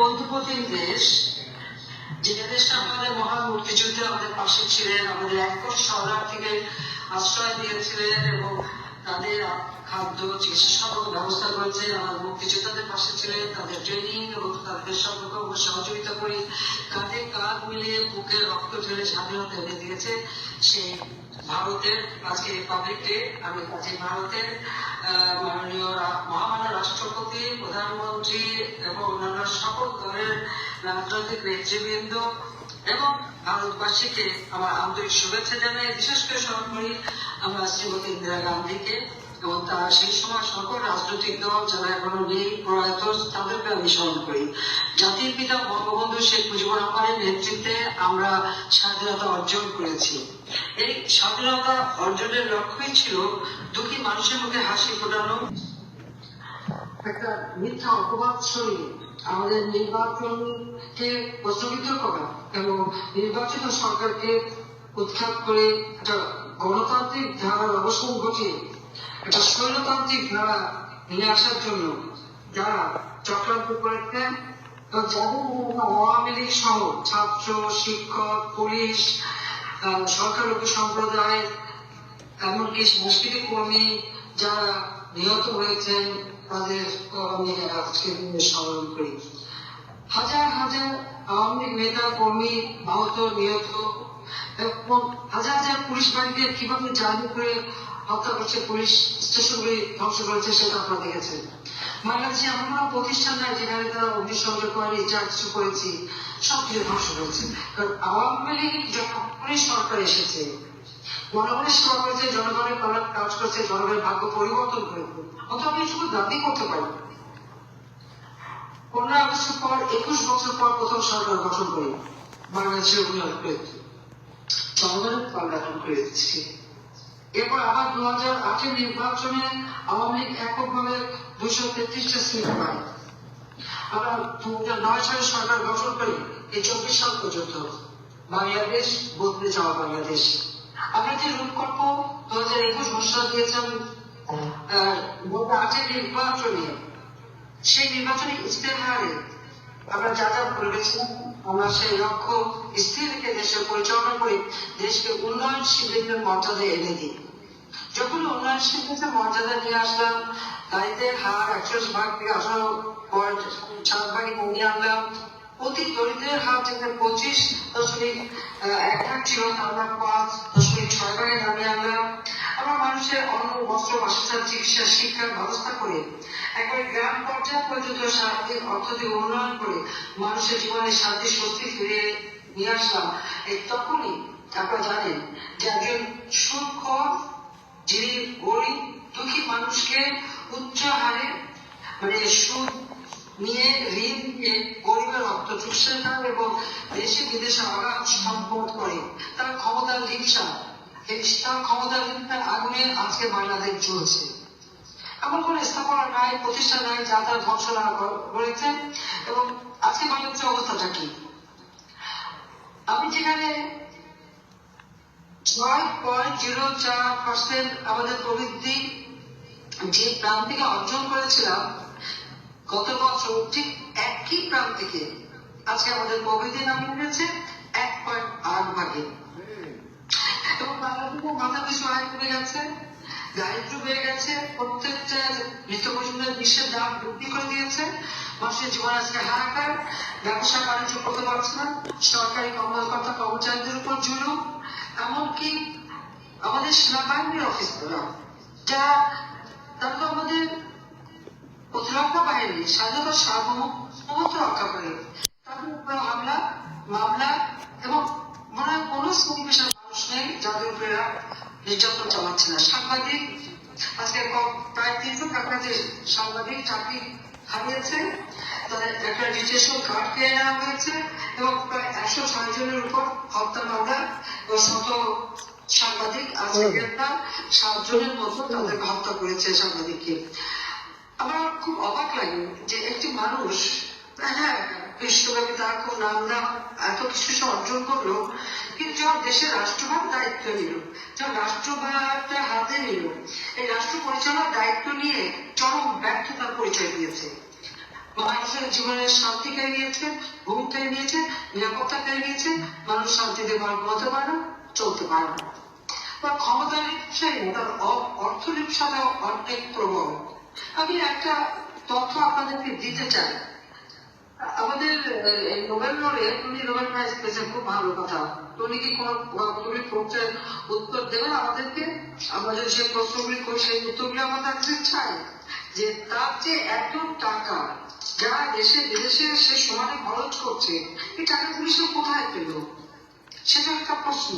বন্ধুপ্রতিম দেশ যে দেশটা আমাদের মহান মুক্তিযুদ্ধে আমাদের পাশে ছিলেন, আমাদের এক কোটি শরণার্থীকে আশ্রয় দিয়েছিলেন এবং তাদের খাদ্য, চিকিৎসা সর্বক ব্যবস্থা করেছেন আমাদের মুক্তিযোদ্ধাদের পাশে ছিলেন, তাদের ট্রেনিং এবং তাদের সর্বক সহযোগিতা করে কাঁধে কাঁধ মিলিয়ে বুকে রক্ত ঢেলে স্বাধীনতা এনে দিয়েছে সেই ভারতের আজকে রিপাবলিক ডে আমি আজকে ভারতের মাননীয় মহামান্য রাষ্ট্রপতি, প্রধানমন্ত্রী এবং অন্যান্য সকল দলের রাজনৈতিক নেতৃবৃন্দ এবং ভারতবাসীকে আমার আন্তরিক শুভেচ্ছা জানাই। বিশেষ করে স্মরণ করি আমরা শ্রীমতী ইন্দিরা গান্ধীকে। এবং তার সেই সময় সকল রাজনৈতিক দল যারা এখনও নেই, প্রয়াত তাদেরকে আমি স্মরণ করি। জাতির পিতা বঙ্গবন্ধু শেখ মুজিবুর রহমানের নেতৃত্বে আমরা স্বাধীনতা অর্জন করেছি। এই স্বাধীনতা অর্জনের লক্ষ্যই ছিল দুঃখী মানুষের মুখে হাসি ফোটানো। একটা মিথ্যা অপবাদ ছড়িয়ে আমাদের নির্বাচনকে প্রচলিত করা এবং নির্বাচিত সরকারকে উৎখাত করে একটা গণতান্ত্রিক ধারার অবসান ঘটিয়ে একটা স্বৈরতান্ত্রিক ধারা নিয়ে আসার জন্য যারা চক্রান্ত করেছেন আওয়ামী লীগ সহ ছাত্র, শিক্ষক, পুলিশ সম্প্রদায়, এমনকি কর্মী যারা নিহত হয়েছেন, তাদের দিনে স্মরণ করি। হাজার হাজার আওয়ামী লীগ নেতা, কর্মী আহত, নিহত, এবং হাজার হাজার পুলিশ বাহিনীকে কীভাবে জানি করে হত্যা করছে পুলিশ স্টেশনগুলি ধ্বংস করেছে সেটা আপনারা দেখেছেন। বাংলাদেশে এমন কোনো প্রতিষ্ঠান নাই যেখানে তারা অগ্নিসংযোগ করেনি যা কিছু করেছি, সব কিছু ধ্বংস করেছে। কারণ আওয়ামী লীগ যখনই সরকার এসেছে, জনগণের সেবা করেছে জনগণের কল্যাণ কাজ করছে, জনগণের ভাগ্য পরিবর্তন করেছে অত আমি শুধু দাবি করতে পারি পনেরো আগস্টের পর, একুশ বছর পর প্রথম সরকার গঠন করি বাংলাদেশের উন্নয়ন করেছে জনগণের কল্যাণ করেছে এরপর আবার দু হাজার আটের নির্বাচনে আওয়ামী লীগ এককভাবে দুশো তেত্রিশটা সিট পায়। আমরা দু হাজার নয় সালে সরকার গঠন করি এই চব্বিশ সাল পর্যন্ত বাংলাদেশ বদলে যাওয়া বাংলাদেশ। আমরা যে রূপকল্প দু হাজার একুশ ঘোষণা দিয়েছেন আটের নির্বাচনে সেই নির্বাচনী ইস্তেহারে আমরা যা যা করেছিলাম আমরা সেই লক্ষ্য স্থির রেখে দেশের পরিচালনা করে দেশকে উন্নয়নশীল দেশের মর্যাদা এনে দিই। যখন উন্নয়নশীল দেশের মর্যাদা নিয়ে আসলাম দারিদ্রের হার একচল্লিশ ভাগ থেকে আঠারো পয়েন্ট সাত ভাগে কমিয়ে আনলাম। অতি দরিদ্রের হার যেখানে পঁচিশ দশমিক এক ভাগ ছিল তা আমরা পাঁচ দশমিক ছয় ভাগে নামিয়ে আনলাম। আমরা মানুষের অন্ন বস্ত্র, বাসস্থান, চিকিৎসা, শিক্ষার ব্যবস্থা করে একবারে গ্রাম পর্যায় পর্যন্ত সার্বিক অর্থনৈতিক উন্নয়ন করে মানুষের জীবনে শান্তি, স্বস্তি ফিরে নিয়ে আসলাম। এই তখনই আপনারা জানেন যে একজন সুখ যিনি গরিব, দুঃখী মানুষকে উচ্চ হারে মানে সুদ নিয়ে ঋণ নিয়ে গরিবের রক্ত চুষে খান এবং দেশে বিদেশে অগাধ সম্পদ করে, তার ক্ষমতার রিক্সা এই তার ক্ষমতার রিক্সার আগুনে আজকে বাংলাদেশ চলছে এমন কোন স্থাপনা নাই প্রতিষ্ঠান নাই, যা তারা ধ্বংস না কর- করেছেন এবং আজকে বাংলাদেশের অবস্থাটা কি? আমি যেখানে ছয় পয়েন্ট জিরো চার পার্সেন্ট আমাদের প্রবৃদ্ধি যে প্রাণ থেকে অর্জন করেছিলাম, গত বছর ঠিক একই প্রাণ থেকে আজকে আমাদের প্রবৃদ্ধি নামিয়ে রয়েছে এক পয়েন্ট আট ভাগে। মাথা পিছু আয় কমে গেছে দারিদ্র বেড়ে গেছে, প্রত্যেকটা নিত্য প্রয়োজনীয় বিশ্বের দাম বৃদ্ধি করে দিয়েছে। মানুষের জীবন আজকে হাহাকার, ব্যবসা বাণিজ্য করতে পারছে না, সরকারি কর্মকর্তা কর্মচারীদের উপর জুলুম, এমনকি আমাদের সেনাবাহিনীর অফিসাররা যা তারা তো আমাদের প্রতিরক্ষা বাহিনী, স্বাধীনতা সার্বভৌমত্ব রক্ষা করে তাদের উপরে হামলা মামলা এবং মনে হয় কোনো শ্রেণি মানুষ নেই যাদের উপরে এরা নির্যাতন চালাচ্ছে না। সাংবাদিক আজকে প্রায় তিনশো কাছাকাছি সাংবাদিক চাকরি হারিয়েছে তাদের একটা কার্ড পেয়ে নেওয়া হয়েছে এবং প্রায় একশো ছয় জনের উপর হত্যা মামলা ও শত সাংবাদিক আজকে গ্রেপ্তার। সাতজনের মতো তাদের হত্যা করেছে সাংবাদিককে। আমার খুব অবাক লাগে যে একটি মানুষ হ্যাঁ বিশ্বব্যাপী তার খুব নাম দাম এত কিছু সে অর্জন করল। কিন্তু যখন দেশের রাষ্ট্রভাব দায়িত্ব নিল, যখন রাষ্ট্রভাবটা হাতে নিল, এই রাষ্ট্র পরিচালনার দায়িত্ব নিয়ে চরম ব্যর্থতার পরিচয় দিয়েছে। মানুষের জীবনের শান্তি কেড়ে নিয়েছে, ঘুম কেড়ে নিয়েছে, নিরাপত্তা কেড়ে নিয়েছে, মানুষ শান্তিতে ঘুমাতে পারে চলতে পারে বা ক্ষমতার লিপসাই তার অ- অর্থ লিপসাটা অনেক প্রবল। আমি একটা তথ্য আপনাদেরকে দিতে চাই। আমাদের নোবেল লড়ে উনি নোবেল পেয়েছেন খুব ভালো কথা। তো কি কোনো উনি প্রশ্নের উত্তর দেবেন আমাদেরকে? আমরা যদি সেই প্রশ্নগুলি করি, সেই উত্তরগুলি আমার কাছে চাই যে তার যে এত টাকা যা দেশে, বিদেশে সে সমানে খরচ করছে, এই টাকাগুলি সে কোথায় পেল? সেটা একটা প্রশ্ন।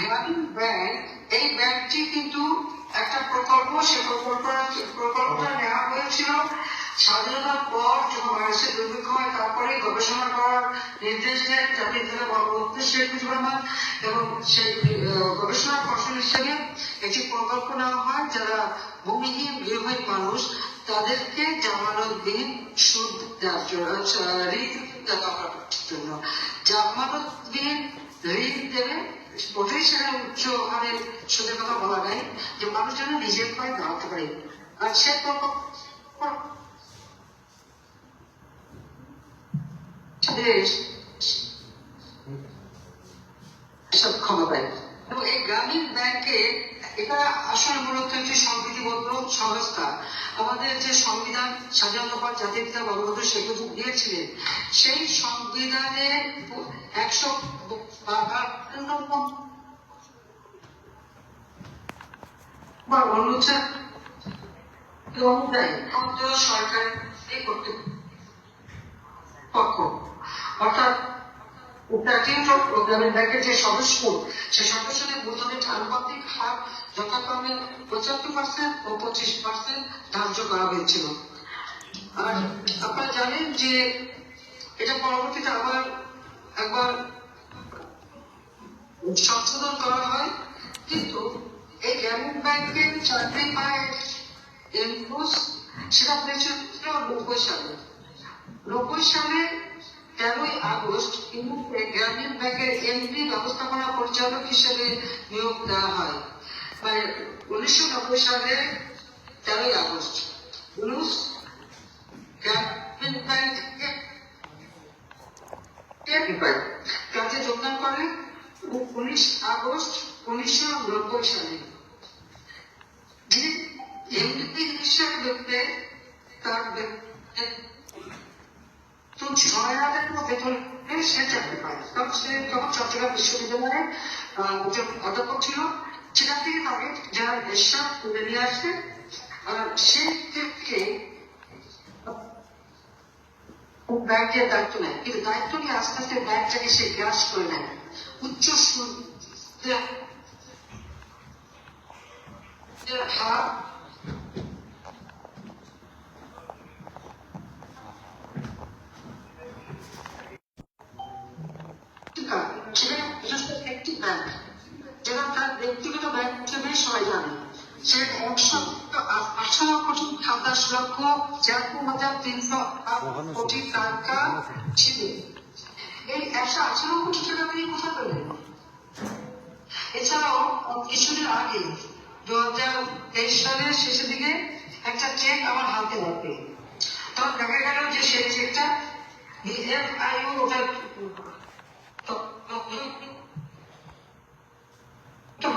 গ্রামীণ ব্যাংক, এই ব্যাংকটি কিন্তু একটা প্রকল্প, সে প্রকল্পটা প্রকল্পটা নেওয়া হয়েছিল স্বাধীনতার পর যখন বাংলাদেশের দুর্ভিক্ষ হয় তারপরে গবেষণা করার নির্দেশ দেন জাতির জন্য বঙ্গবন্ধু শেখ মুজিবুর রহমান এবং সেই গবেষণার ফসল হিসেবে একটি প্রকল্প নেওয়া হয় যারা ভূমিহীন গৃহহীন মানুষ। তাদেরকে জামানত জামানতবিহীন সুদ দেওয়ার আহ, ঋণ দেওয়ার জন্য। জামানতবিহীন ঋণ দেবে ওটাই সেটা উচ্চ হারের সুদের কথা বলা নাই যে মানুষ যেন নিজের পায়ে দাঁড়াতে পারে। আর সে প্রকল্প দেশ সব এবং এই গ্রামীণ ব্যাংকে এটা আসলে মূলত একটি সংবিধিবদ্ধ সংস্থা। আমাদের যে সংবিধান স্বাধীনতা পর জাতির পিতা বঙ্গবন্ধু শেখ মুজিব দিয়েছিলেন, সেই সংবিধানে একশো অনুচ্ছেদ সরকার অর্থাৎ প্রাচীন গ্রামীণ ব্যাংকের যে সদস্য, সে সদস্যদের মূলধনের আনুপাতিক হার যথাক্রমে পঁচাত্তর পার্সেন্ট ও পঁচিশ পার্সেন্ট ধার্য করা হয়েছিল। আর আপনারা জানেন যে এটা পরবর্তীতে আবার একবার সংশোধন করা হয়, কিন্তু এই গ্রামীণ ব্যাংকের চাকরি পায় এনফোর্স, সেটা হয়েছিল নব্বই সালে। নব্বই সালে তেরোই আগস্ট ইউনুসকে গ্রামীণ ব্যাংকের এমডি ব্যবস্থাপনা পরিচালক হিসেবে নিয়োগ দেওয়া হয়। মানে উনিশশো নব্বই তেরোই আগস্ট কাজে যোগদান করেন উনিশ আগস্ট উনিশশো নব্বই সালে। এমডি হিসেবে তার তো ছয় হাজার বেতন সে চাকরি পায় কারণ সে তখন চট্টগ্রাম বিশ্ববিদ্যালয়ে একজন অধ্যাপক ছিল সেখান থেকে তাকে যারা নেশা তুলে নিয়ে আসে সেই থেকে ব্যাংকের দায়িত্ব নেয় কিন্তু দায়িত্ব নিয়ে আস্তে আস্তে ব্যাংকটাকে সে গ্রাস করে নেয় উচ্চ সুদ হার টিকা সেখানে করে একটি ব্যাংক যেটা তার ব্যক্তিগত ব্যাংক হিসেবে সবাই জানে। সে একশো আঠারো কোটি সাতাশ লক্ষ ছিয়াত্তর হাজার তিনশো কোটি টাকা ছিল। এই একশো আঠারো কোটি টাকা তিনি কোথায় পেলেন? এছাড়াও কিছুদিন আগে দু হাজার তেইশ সালের শেষের দিকে একটা চেক আমার হাতে লাগবে। তখন দেখা গেল যে সেই চেকটা বিএফআইও ওটা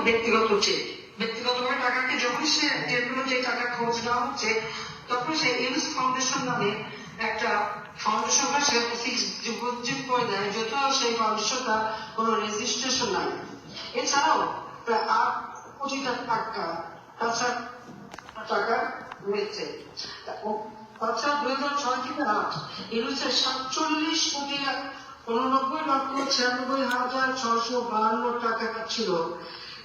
ব্যক্তিগত চেক ব্যক্তিগতভাবে টাকাকে যখন সে যেগুলো যে টাকা খরচ দেওয়া হচ্ছে, তখন সে ইউনিস ফাউন্ডেশন নামে একটা ফাউন্ডেশনটা সে ডিপোজিট করে দেয় সেই ফাউন্ডেশনটা কোনো রেজিস্ট্রেশন নাই। এছাড়াও প্রায় আট কোটি টাকা তাছাড়া টাকা রয়েছে। দুই হাজার ছয় থেকে আট সাতচল্লিশ কোটি উননব্বই লক্ষ ছিয়ানব্বই হাজার ছশো বাহান্ন টাকা ছিল।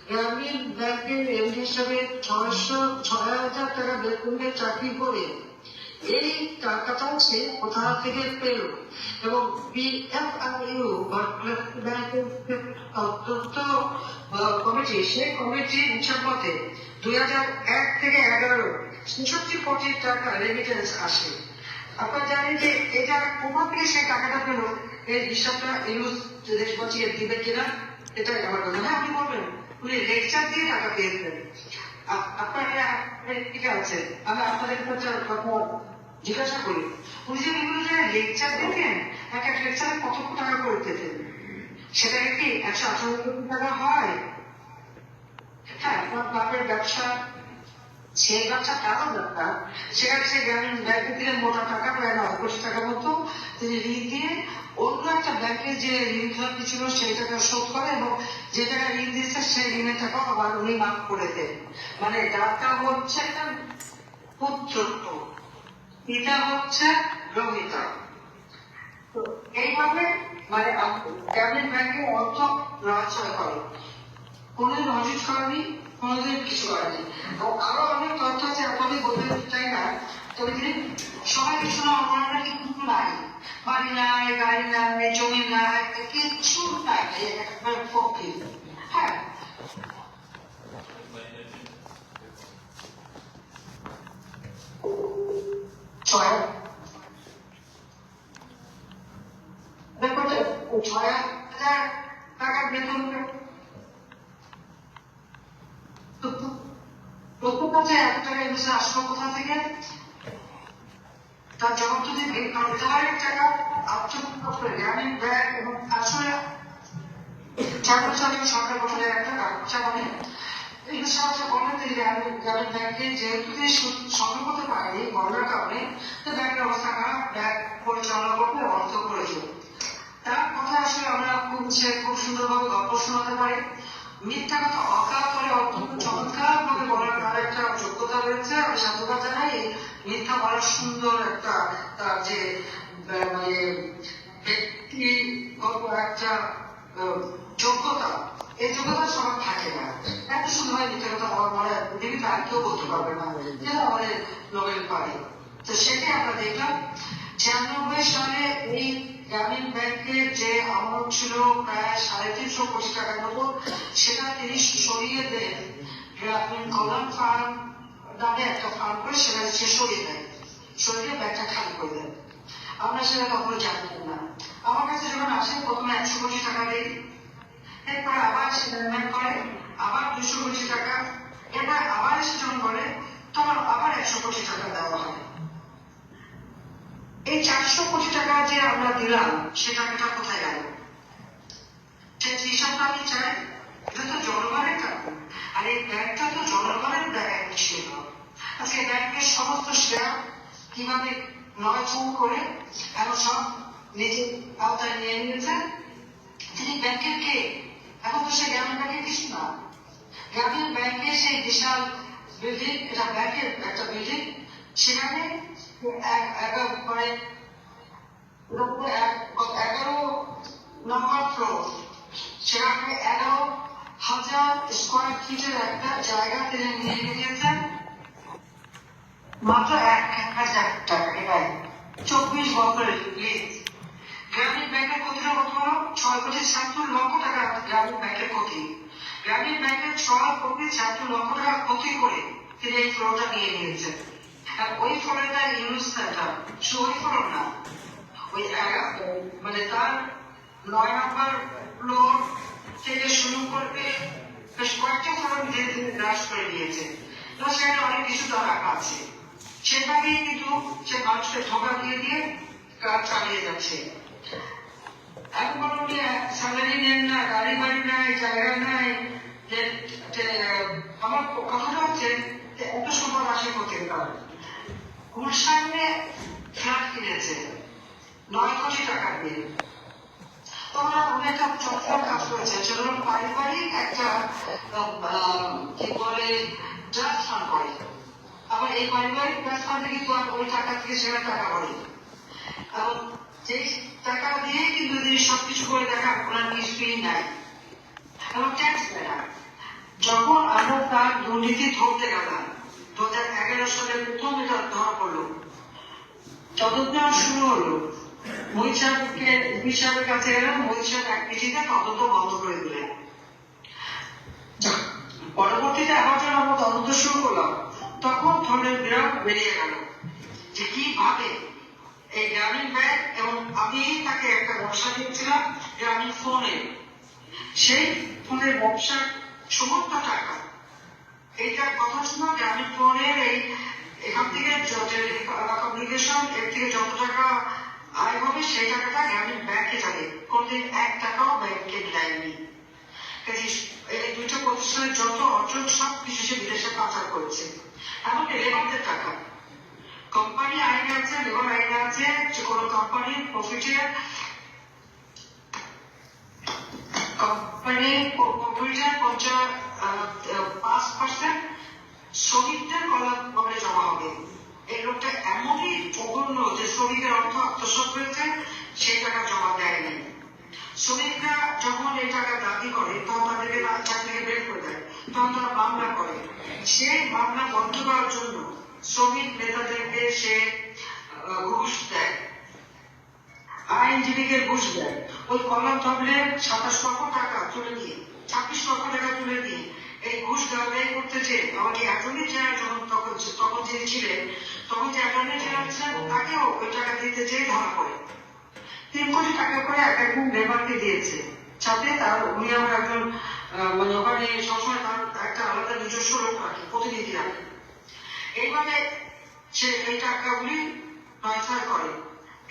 গ্রামীণ ব্যাংকের এমডি হিসাবে ছয়শো, ছয় হাজার টাকা বেতনে চাকরি করে এই টাকাটা সে কোথা থেকে পেল? এবং বিএফআইইউ ব্যাংকের তথ্য কমিটি, সেই কমিটির হিসাব মতে দুই হাজার এক থেকে এগারো ছেষট্টি কোটি টাকা রেমিটেন্স আসে। আপনারা জানেন যে এটা কোথা থেকে সেই টাকাটা পেল? এর হিসাবটা ইউজ দেশ বাঁচিয়ে দিবে কিনা? এটাই আমার কথা। হ্যাঁ আপনি বলবেন। উনি লেকচার দিয়ে টাকা পেয়েছেন আপ- আপনারা ঠিক আছে জিজ্ঞাসা করি। উনি লেকচার লেকচারে টাকা করে কি একশো হয়? হ্যাঁ আপনার ব্যবসা সেই ব্যবসা কারও দরকার সেখানে সে গ্রামীণ ব্যাংকে দিলে মোটা টাকা প্রায় নয় কোটি টাকা মতো তিনি ঋণ দিয়ে অন্য একটা ব্যাংকে যে ঋণ খেলাপি ছিল সেই টাকা শোধ করে এবং যে টাকা ঋণ দিচ্ছে সেই ঋণের টাকা আবার উনি মাফ করে দেন। মানে দাতা হচ্ছে একটা পুত্র পিতা হচ্ছে রোহিতা। তো এইভাবে মানে গ্রামীণ ব্যাংকে অর্থ নড়াচড়া করে কোনোদিন অডিট করেনি কোনোদিন কিছু করেনি। এবং আরও অনেক তথ্য আছে, আপনাদের বলতে চাই না। তবে তিনি সবাই কিছু না অপরাধ কিন্তু নাই। বাড়ি নাই, গাড়ি নাই, জমি নাই কিচ্ছু নাই হ্যাঁ। ছয়। ব্যাপারটা, ছয় হাজার টাকার বেতন। প্রথম কাছে টাকা আসলো কোথা থেকে? তার জবাব যদি নির্ধারিত টাকা আত্মনির্ভর গ্রামীণ ব্যাংক এবং আসলে চার সরকার গঠনের একটা কাগজা মানে এই সাহায্য বলেন তিনি গ্রামীণ গ্রামীণ ব্যাংকে যেহেতু সংগ্রহ করতে পারেনি করোনার কারণে, তো ব্যাংকের অবস্থা খারাপ ব্যাংক পরিচালনা করতে অর্থ প্রয়োজন তার কথা আসলে আমরা খুব খুব সুন্দরভাবে গল্প শোনাতে পারি। মিথ্যা কথা অকাল করে অত্যন্ত চমৎকার ভাবে বলার তার একটা যোগ্যতা রয়েছে আমি সাধুবাদ জানাই এই মিথ্যা বলার সুন্দর একটা তার যে মানে ব্যক্তিগত একটা যোগ্যতা, এই যোগ্যতা সবার থাকে না। এত সুন্দর মিথ্যা কথা আমার মনে পৃথিবীতে আর কেউ বলতে পারবে না, যেটা আমাদের নোবেল পারে তো সেটাই আমরা দেখলাম। ছিয়ানব্বই সালে এই গ্রামীণ ব্যাংকের যে আমল ছিল প্রায় সাড়ে তিনশো কোটি টাকার মতো সেটা তিনি সরিয়ে দেন। গ্রামীণ কল্যাণ ফার্ম নামে একটা ফার্ম করে সেটা সে সরিয়ে দেয় সরিয়ে ব্যাংকটা খালি করে দেন আমরা সেটা কখনো জানতাম না। আমার কাছে যখন আসে প্রথমে একশো কোটি টাকা দেই, এরপর আবার সে নির্মাণ করে, আবার দুশো কোটি টাকা, এরপর আবার এসে যখন বলে, তখন আবার একশো কোটি টাকা দেওয়া হয়। এই চারশো কোটি টাকা যে আমরা দিলাম, সে টাকাটা কোথায় গেল? সে হিসাবটা আমি চাই এটা তো জনগণের টাকা। আর এই ব্যাংকটা তো জনগণের ব্যাংক ছিল আজকে ব্যাংকের সমস্ত শেয়ার কীভাবে নয় চুন করে এখন সব নিজের আওতায় নিয়ে নিয়েছে তিনি ব্যাংকের কে? এখন তো সে গ্রামীণ ব্যাংকের কিছু না গ্রামীণ ব্যাংকের সেই বিশাল বিল্ডিং এটা ব্যাংকের একটা বিল্ডিং সেখানে মানে এগারো নম্বর ফ্লোর সেখানে এগারো হাজার স্কোয়ার ফিটের একটা জায়গা তিনি নিয়ে নিয়েছেন মাত্র এক হাজার টাকা এটাই চব্বিশ বছরের লিজ গ্রামীণ ব্যাংকের ক্ষতিটা কত ছয় কোটি ছিয়াত্তর লক্ষ টাকা গ্রামীণ ব্যাংকের ক্ষতি। গ্রামীণ ব্যাংকের ছয় কোটি ছিয়াত্তর লক্ষ টাকা ক্ষতি করে তিনি এই ফ্লোরটা নিয়ে নিয়েছেন। আর ওই তার ইউনিট সেন্টার শুধু ওই না। ওই মানে তার নয় নম্বর ফ্লোর থেকে শুরু করবে বেশ কয়েকটা ফ্লোর ধীরে ধীরে গ্রাস করে নিয়েছে তো সেখানে অনেক কিছু রাখা আছে। সেভাবেই কিন্তু সে মানুষকে ধোকা দিয়ে দিয়ে কাজ চালিয়ে যাচ্ছে। এখন বলো যে স্যালারি নেন না, গাড়ি বাড়ি নাই, জায়গা নাই। যে আমার কথাটা হচ্ছে যে, এত সম্পদ আসে কোথেকে তার। গুলশানে ফ্ল্যাট কিনেছে, নয় কোটি টাকা দিয়ে তোমরা উনি একটা চমৎকার কাজ করেছে সেটা পারিবারিক একটা কি বলে ফান্ড করে এই পারিবারিক ট্রাস্ট ফান্ডে কিন্তু ওই টাকা থেকে সেখানে টাকা পড়ে এবং যেই টাকা দিয়ে কিন্তু যদি সবকিছু করে দেখা, ওনার কিছুই নাই? এবং ট্যাক্স দেয় যখন আমরা তার দুর্নীতি ধরতে গেলাম দু হাজার এগারো সালে প্রথম এটা ধরা পড়ল। তদন্ত শুরু হলো। উকিল সাহেবের কাছে মহিত সাহেব এক চিঠিতে তদন্ত বন্ধ করে দিলেন। পরবর্তীতে আবার যখন আমরা তদন্ত শুরু করলাম তখন ধরনের বিরাট বেরিয়ে গেল। যে কীভাবে এই গ্রামীণ ব্যাংক এবং আমি তাকে একটা ব্যবসা দিয়েছিলাম গ্রামীণ ফোনে। সেই ফোনের ব্যবসার সমস্ত টাকা। এইটার কথা ছিল গ্রামীণ ফোনের এই এখান থেকে কমিউনিকেশন এর থেকে যত টাকা আয় হবে সেই টাকাটা গ্রামীণ ব্যাংকে যাবে। কোনদিন এক টাকাও ব্যাংকে দেয়নি। এই দুটো প্রতিষ্ঠানের যত অর্জন সব কিছু সে বিদেশে পাচার করেছে। এমনকি লেবারদের টাকা কোম্পানি আইনে আছে লেবার আইনে আছে যে কোনো কোম্পানির প্রফিটের কোম্পানি প্রফিটের পঞ্চাশ পাঁচ পার্সেন্ট শ্রমিকদের কলামে জমা হবে। এই লোকটা এমনই জঘন্য যে শ্রমিকের অর্থ আত্মসাৎ করেছে, সেই টাকা জমা দেয়নি। শ্রমিকরা যখন এই টাকা দাবি করে, তখন তাদেরকে না- চাকরি থেকে বের করে দেয়। তারা মামলা করে। সেই মামলা বন্ধ করার জন্য শ্রমিক নেতাদেরকে সে ঘুষ দেয়। আইনজীবীকে ঘুষ দেয়। ওই কলম থাকলে সাতাশ লক্ষ টাকা তুলে নিয়ে, ছাব্বিশ লক্ষ টাকা তুলে নিয়ে এই ঘুষ দেওয়াই করতে যে আমাকে অ্যাটর্নি জেনারেল যখন তখন তখন যিনি ছিলেন, তখন যে অ্যাটর্নি জেনারেল ছিলেন, তাকেও ওই টাকা দিতে যেয়ে ধরা পড়ে। তিন কোটি টাকা করে এক একজন লেবারকে দিয়েছে। সাথে তার, উনি আমার একজন মানে ওখানে সবসময় তার একটা আলাদা নিজস্ব লোক রাখে প্রতিনিধি রাখে এইভাবে সে এই টাকাগুলি ট্রান্সফার করে।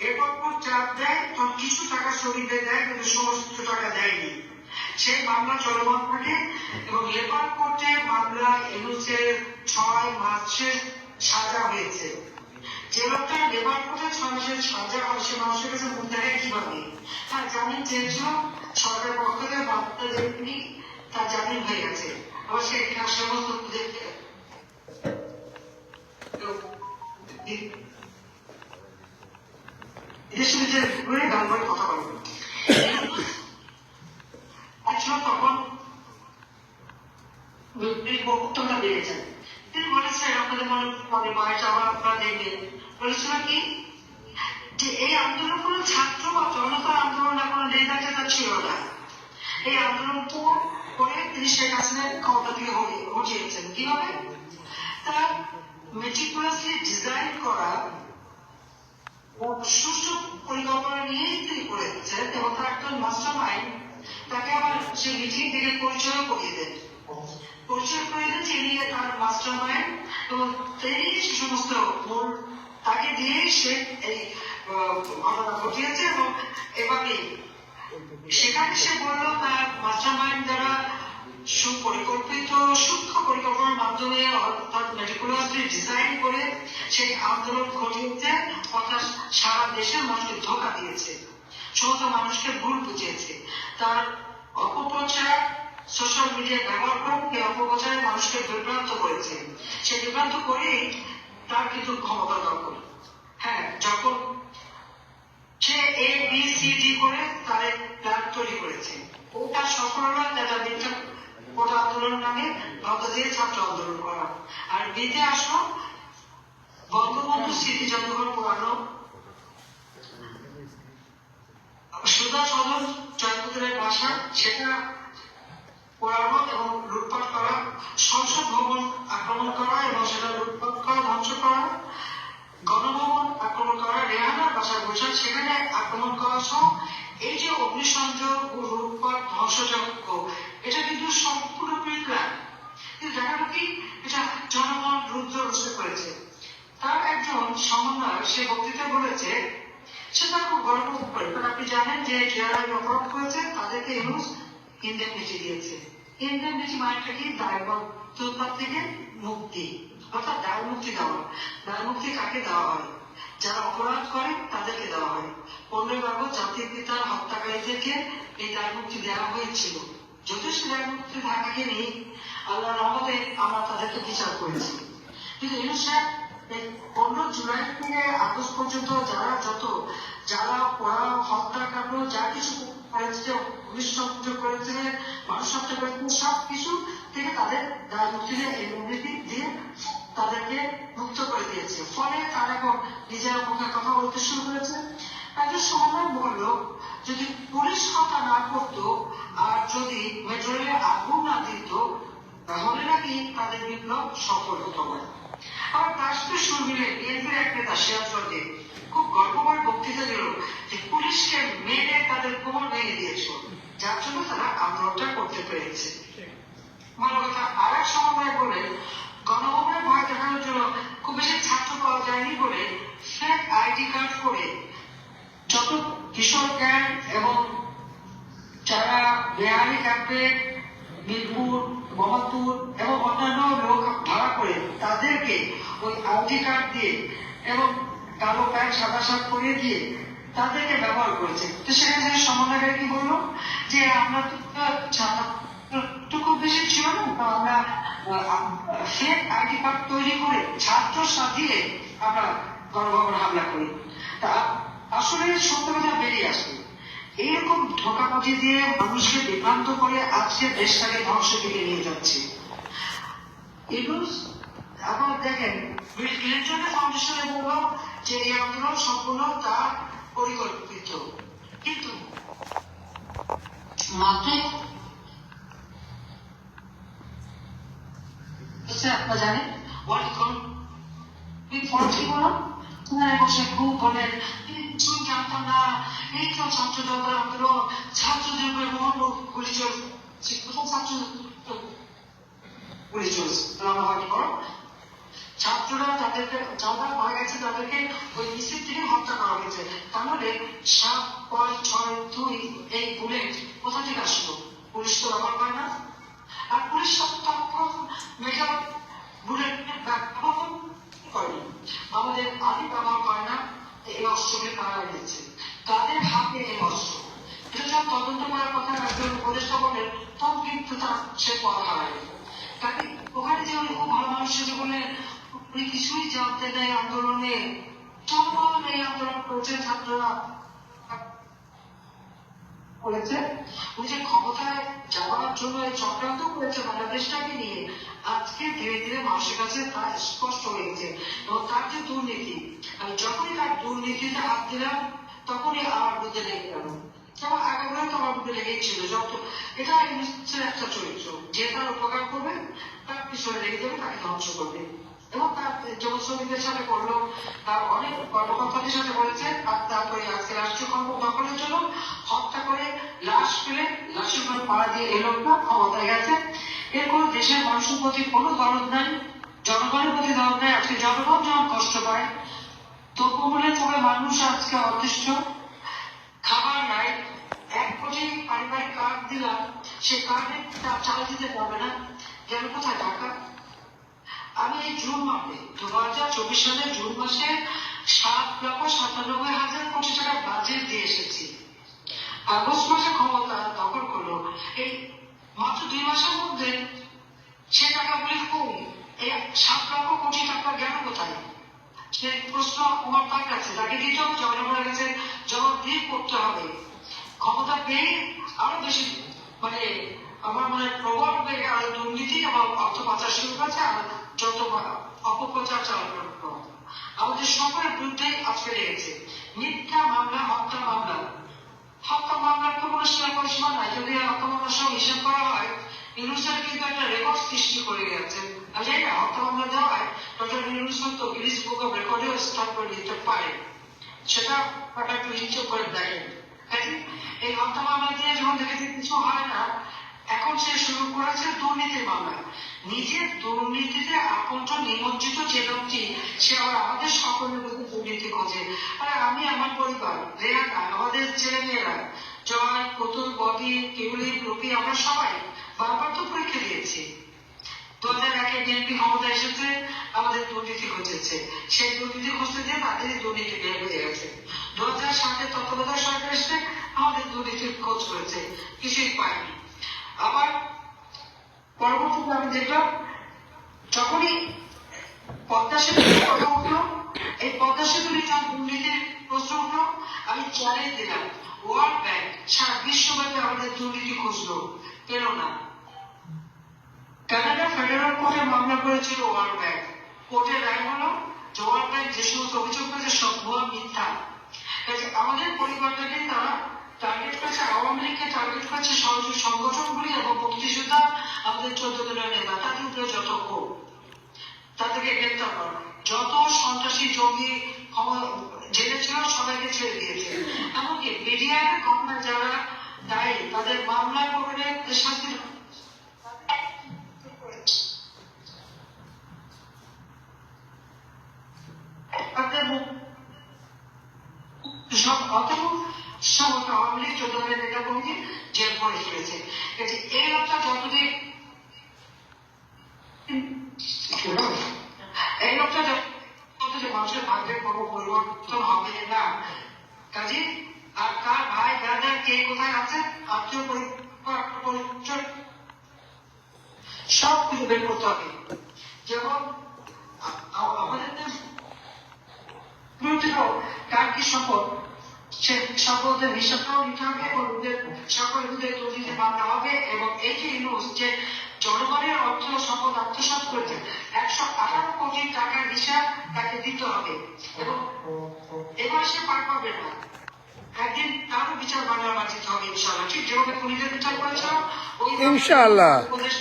এরপর পর চাপ দেয়? তখন কিছু টাকা শ্রমিকদের দেয়, কিন্তু সমস্ত টাকা দেয়নি। সেই মামলা চলমান থাকে এবং লেবার কোর্টে মামলা এনুসের ছয় মাসের সাজা হয়েছে। যে লোকটা লেবার কোর্টে ছয় মাসের সাজা হয়, সে মানুষের কাছে মুখ দেখায় কীভাবে? তার জামিন চেয়েছিল সরকার পক্ষ থেকে বার্তা দেননি তার জামিন হয়ে গেছে। আবার সে এখানে সমস্ত যায়। আপনাদের মনে পরে আবার আপনারা দেখবেন কি? এই আন্দোলন কোনো ছাত্র বা জনতার আন্দোলন না, কোনো নেতা ছিল না। এই আন্দোলন তো করে তিনি শেখ হাসিনার ক্ষমতা থেকে হটিয়েছেন কীভাবে তার মেটিকুলাসলি ডিজাইন করা সুষ্ঠু পরিকল্পনা নিয়েই তিনি করেছেন এবং তার একজন মাস্টার মাইন্ড তাকে আবার সেই মিটিং থেকে পরিচয় করিয়ে দেন। পরিচয় করে দেন যে ইনি তার মাস্টার মাইন্ড এবং তিনি সে সমস্ত মূল তাকে দিয়ে সে এই ঘটনা ঘটিয়েছে, এবং এভাবে সেখানে সে বলল তার মাস্টার মাইন্ড দ্বারা সুপরিকল্পিত, সূক্ষ্ম পরিকল্পনার মাধ্যমে অর্থাৎ মেটিকুলাসলি ডিজাইন করে সেই আন্দোলন ঘটিয়েছে অর্থাৎ সারা দেশের মানুষকে ধোকা দিয়েছে, সমস্ত মানুষকে ভুল বুঝিয়েছে। তার অপপ্রচার সোশ্যাল মিডিয়া ব্যবহার করে এই অপপ্রচারে মানুষকে বিভ্রান্ত করেছে। সে বিভ্রান্ত করেই তার কিন্তু ক্ষমতা দখল। হ্যাঁ যখন সে এ বি সি ডি করে তার প্ল্যান তৈরি করেছে। ওটা সফল হলো তারা মিথ্যা কোটা আন্দোলন নামে দিয়ে ছাত্র আন্দোলন করা। আর বিতে আসলো বঙ্গবন্ধু স্মৃতি জাদুঘর পড়ানো সুধা সদন জয়পুরের বাসা সেটা পড়ানো এবং লুটপাট করা, সংসদ ভবন আক্রমণ করা এবং সেটা লুটপাট করা, ধ্বংস করা গণভবন আক্রমণ করা রেহানার বাসায় বসে সেখানে আক্রমণ করা সহ এই যে অগ্নিসংযোগ ও লুটপাট ধ্বংসযজ্ঞ এটা কিন্তু সম্পূর্ণ প্রিপ্ল্যান কিন্তু দেখা কি? এটা জনগণ রুদ্র রসে করেছে তার একজন সমন্বয়ক সে বক্তৃতা বলেছে, সে তার খুব গর্ব করে। আপনি জানেন যে যারা অপরাধ করেছে, তাদেরকে ইউজ ইন্ডেমনিটি দিয়েছে। ইন্ডেমনিটি মানেটা কি? দায়বদ্ধতা থেকে মুক্তি। অর্থাৎ দায় মুক্তি দেওয়া দায় মুক্তি কাকে দেওয়া হয়? যারা অপরাধ করে, তাদেরকে দেওয়া হয়। পনেরোই আগস্ট জাতির পিতার হত্যাকারীদেরকে এই দায় মুক্তি দেওয়া হয়েছিল। যথেষ্ট দায় মুক্তি থাকাকে নেই আল্লাহ রহমতে আমরা তাদেরকে বিচার করেছি। কিন্তু ইউনুস সাহেব পনেরো জুলাই থেকে আগস্ট পর্যন্ত যারা যত, যারা পড়া হত্যাকাণ্ড যা কিছু করেছে, পুলিশ সংযোগ করেছে, মানুষ হত্যা করেছে সব কিছু থেকে তাদের দায় মুক্তি দিয়ে ইমিউনিটি দিয়ে তাদেরকে মুক্ত করে দিয়েছে। ফলে তারা এখন নিজের মুখে কথা বলতে শুরু করেছে। একজন সমন্বয় বলল যদি পুলিশ হত্যা না করতো, আর যদি মেট্রো আগুন না দিত, তাহলে নাকি তাদের বিপ্লব সফল হতো না। আবার তার সাথে সুর মিলে বিএনপির এক নেতা সিরাজগঞ্জে খুব গর্বকর বক্তৃতা দিল যে পুলিশকে মেরে তাদের কোমর ভেঙে দিয়েছ। যার জন্য তারা আন্দোলনটা করতে পেরেছে। কথা আর এক সমন্বয় বলে গণভবনের ভয় দেখানোর জন্য খুব বেশি ছাত্র পাওয়া যায়নি বলে ফেক আইডি কার্ড করে যত কিশোর ক্যাম্প এবং যারা বেহারি ক্যাম্পে মিরপুর মোহাম্মদপুর এবং অন্যান্য লোক ভাড়া করে তাদেরকে ওই আইডি কার্ড দিয়ে এবং কালো প্যান্ট, সাদা শার্ট পরিয়ে দিয়ে তাদেরকে ব্যবহার করেছে। তো সেখানে সমন্বয়কারী কি বলল? যে আমরা তো ছাত্র তো খুব বেশি ছিল না। তো আমরা ফেক আইডি কার্ড তৈরি করে ছাত্র সাথিয়ে আমরা গণভবন হামলা করি। তা, আসলে সত্য বেরিয়ে আসবে এইরকম ঠকাবাজি দিয়ে মানুষকে বিভ্রান্ত করে আজকে দেশটাকে ধ্বংসের দিকে নিয়ে যাচ্ছে। এগুলো আপনারা দেখেন বিল ক্লিন্টনের ফাউন্ডেশনে বলল যে এই আন্দোলন সম্পূর্ণ তার পরিকল্পিত। কিন্তু মাত্র হচ্ছে আপনারা জানেন ওখানে বসে খুব বলেন না? এই তো গুলি চলছে। কোথাও ছাত্র গুলি চলছে। আমরা হয় করো ছাত্ররা তাদেরকে, যারা মারা গেছে, তাদেরকে ওই মিছিল থেকে হত্যা করা হয়েছে। তাহলে সাত পয়েন্ট ছয়, দুই, এই বুলেট কোথা থেকে আসলো? পুলিশ তো ব্যবহার করে না। আর পুলিশ সব মেঘা বুলেট ব্যবহার করেনি আমাদের আদি ব্যবহার করে না এই অস্ত্রকে তারা এনেছে তাদের হাতে এই অস্ত্র এটা যখন তদন্ত করার কথা একজন উপদেষ্টা বলেন তখন কিন্তু তার সে পথ হারায় তাকে ওখানে যে উনি খুব ভালো মানুষ যে বললেন উনি কিছুই জানতে নেই আন্দোলনে যখন এই আন্দোলন করছে ছাত্ররা। করেছে যে ক্ষমতায় যাওয়ার জন্য এই চক্রান্ত করেছে বাংলাদেশটাকে নিয়ে। আজকে ধীরে ধীরে মানুষের কাছে তা স্পষ্ট হয়েছে এবং তার যে দুর্নীতি, আমি যখনই তার দুর্নীতিতে হাত দিলাম, তখনই আমার বুদ্ধে লেগে গেল। যেমন আগামীও তো আমার বুদ্ধে লেগেই ছিল যত এটা একটা চরিত্র। যে তার উপকার করবে, তার পিছনে লেগে যাবে, তাকে ধ্বংস করবে। এবং তার যেমন শ্রমিকদের সাথে করল, তার অনেক কর্মকর্তাদের সাথে বলেছে আর তারপরে আজকে রাষ্ট্রীয় কর্ম দখলের জন্য হত্যা করে লাশ ফেলে, লাশের পাড়া দিয়ে এই লোকটা ক্ষমতায় গেছে। এর কোনো দেশের মানুষের প্রতি কোনো দরদ নাই, জনগণের প্রতি দরদ নাই, আজকে জনগণ যখন কষ্ট পায় তবুলে তবে মানুষ আজকে অতিষ্ঠ খাবার নাই, এক কোটি পারিবারিক কার্ড দিলাম সে কার্ডে চাল দিতে পারবে না। গেল কোথায় টাকা আমি এই জুন মাসে দু হাজার চব্বিশ সালের জুন মাসে সাত লক্ষ সাতানব্বই হাজার কোটি টাকার বাজেট দিয়ে এসেছি। আগস্ট মাসে ক্ষমতা দখল করল। এই মাত্র দুই মাসের মধ্যে সে টাকাগুলি কম। এই সাত লক্ষ কোটি টাকা গেল কোথায়? সে প্রশ্ন আমার তার কাছে। তাকে দিতে হবে জনগণের কাছে জবাবদিহি করতে হবে। ক্ষমতা পেয়ে আরও বেশি মানে আমার মনে প্রবল বেগে আরও দুর্নীতি এবং অর্থ পাচার শুরু করেছে, আর যত অপপ্রচার চালানো আমাদের সকলের বিরুদ্ধেই আজকে লেগেছে। মিথ্যা মামলা, হত্যা মামলা। হত্যা মামলার তো কোনো সীমা নাই। যদি হত্যা মামলার সঙ্গে হিসাব করা হয় ইউনুসের কিন্তু একটা রেকর্ড সৃষ্টি করে গেছে আমি জানি না, হত্যা মামলা দেওয়ায় ডক্টর ইউনুস তো গিনিস বুক অফ রেকর্ডেও স্থান করে দিতে পারে। সেটা একটা একটু হিসেব করে দেখেন। এই হত্যা মামলা দিয়ে যখন দেখেছে, কিছু হয় না এখন সে শুরু করেছে দুর্নীতির মামলা। নিজের দুর্নীতিতে আকণ্ঠ নিমজ্জিত যে লোকটি, সে আবার আমাদের সকলের মধ্যে দুর্নীতি খোঁজে। আরে আমি আমার পরিবার রেহানা আমাদের ছেলে মেয়েরা জয়, পুতুল, ববি, কিউলি, রুপি, আমরা সবাই বারবার তো পরীক্ষা দিয়েছি। দু হাজার একে বিএনপি ক্ষমতা এসেছে, আমাদের দুর্নীতি ঘটেছে। সেই দুর্নীতি খুঁজতে দিয়ে তাদেরই দুর্নীতি বের হয়ে গেছে। দু হাজার সাতে তত্ত্বাবধায়ক সরকার এসে আমাদের দুর্নীতির খোঁজ করেছে। আবার পরবর্তীতে আমি দেখলাম যখনই পদ্মা সেতু কথা উঠল, এই পদ্মা সেতু নিয়ে দুর্নীতির প্রশ্ন উঠল, আমি চ্যালেঞ্জ দিলাম ওয়ার্ল্ড ব্যাংক সারা বিশ্বব্যাপী আমাদের দুর্নীতি খুঁজলো, পেল না। কানাডা ফেডারেল কোর্টে মামলা করেছিল ওয়ার্ল্ড ব্যাংক কোর্টের রায় হলো, যে ওয়ার্ল্ড ব্যাংক যে সমস্ত অভিযোগ করেছে সব ভুয়া মিথ্যা। আমাদের পরিবারটাকে তারা টার্গেট করেছে আওয়ামী লীগকে টার্গেট করেছে সহযোগী সংগঠনগুলি এবং মুক্তিযোদ্ধা আমাদের চোদ্দ দিনের নেতা তাদের উপরে যত ক্ষোভ তাদেরকে গ্রেপ্তার করা যত সন্ত্রাসী জঙ্গি জেলে ছিল, সবাইকে ছেড়ে দিয়েছে। এমনকি মিডিয়ার ঘটনা যারা দায়ী, তাদের মামলা করে শাস্তি সমস্ত দলের নেতা কমিটি জেল করে ফেলেছে এই লোকটা যতদিন এই লোকটা যত যে মানুষের ভাগ্যের কোনো পরিবর্তন হবে না কাজে আর কার ভাই ব্রাদার কে কোথায় আছে আত্মীয় পরিবার পরিচয় সব খুঁজে বের করতে হবে যেমন আ- আ- আমাদের বিরোধীরাও কার কি সম্পদ সে সম্পদের হিসাবটাও নিতে হবে এবং ওদের সকল ওদের তৈরিতে মানতে হবে এবং এই যে নিউজ যে জনগণের অর্থ সম্পদ আত্মসাৎ করেছে একশো আঠারো কোটি টাকার হিসাব তাকে দিতে হবে এবং এবার সে পার পাবে না একদিন তারও বিচার বাংলা বাঁচিতে হবে ইনশাল্লাহ ঠিক যেভাবে খুনিদের বিচার করেছ ওই ইনশাআল্লাহ। উপদেষ্টা এবং সমন্বয় যারা আছে প্রত্যেকের বিচার বাংলার বাঁচিতে হবে এবং প্রত্যেকের ধন বোনের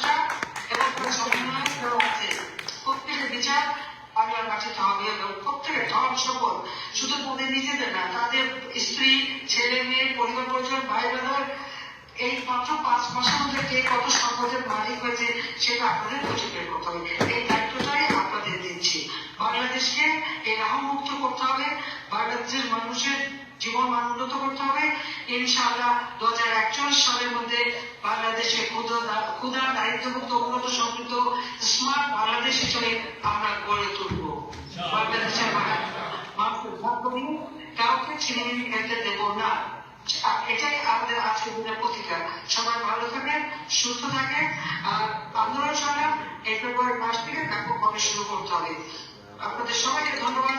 এই মাত্র পাঁচ মাসের মধ্যে কত সম্পদের মালিক হয়েছে সেটা আপনাদের খুঁজে বের করতে হবে। এই দায়িত্বটাই আপনাদের দিচ্ছি। বাংলাদেশকে এই মুক্ত করতে হবে। বাংলাদেশের মানুষের জীবন মান উন্নত করতে হবে। ইনশাআল্লাহ দু হাজার একচল্লিশ সালের মধ্যে বাংলাদেশে ক্ষুদা ক্ষুদা দায়িত্বমুক্ত উন্নত সমৃদ্ধ স্মার্ট বাংলাদেশ হিসেবে আমরা গড়ে তুলব। বাংলাদেশের কাউকে ছিনিমিনি খেলতে দেব না। এটাই আমাদের আজকের দিনের প্রতিকার। সবাই ভালো থাকেন সুস্থ থাকেন। আর আন্দোলন সংগ্রাম এই ফেব্রুয়ারি মাস থেকে ব্যাপকভাবে শুরু করতে হবে। আপনাদের সবাইকে ধন্যবাদ।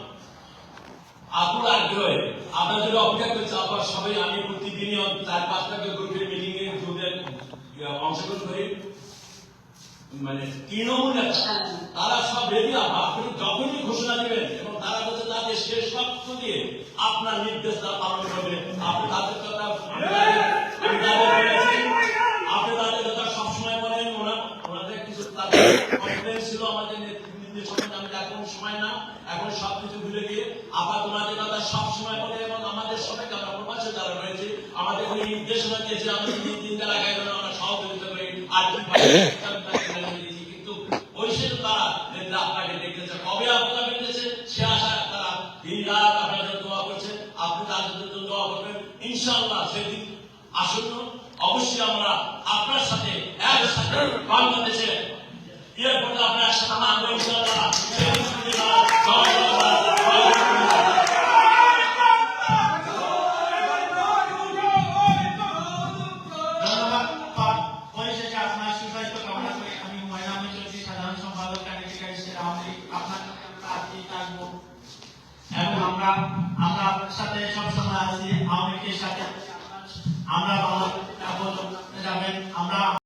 আপুর আগ্রহে আমরা যদি অপেক্ষা করছি আবার সবাই, আমি প্রতিদিনই চার পাঁচটা গ্রুপের মিটিং এ গ্রুপের অংশগ্রহণ করি। মানে তৃণমূল তারা সব রেডি আপনি যখনই ঘোষণা দিবেন, এবং তারা বলছে তাদের শেষ শক্ত দিয়ে আপনার নির্দেশ পালন করবে। আপনি তাদের কথা সময় না। এখন গিয়ে আবার তোমাদের কথা সবসময় বলে এবং আমাদের সবাইকে আমরা প্রবাসে যারা রয়েছে, আমাদের উনি নির্দেশনা দিয়েছে আমি তিন তিন তারা গায়ে আমরা সহযোগিতা করি, আর। কিন্তু ওই সে তারা নেতা আপনাকে দেখেছে, কবে আপনারা বেঁধেছে, সে আশা তারা দিন রাত আপনার জন্য দোয়া করছে, আপনি তাদের জন্য দোয়া করবেন ইনশাআল্লাহ সেদিন আসন্ন অবশ্যই আমরা আপনার সাথে একসাথে বাংলাদেশে এয়ারপোর্টে আপনার একসাথে নামবো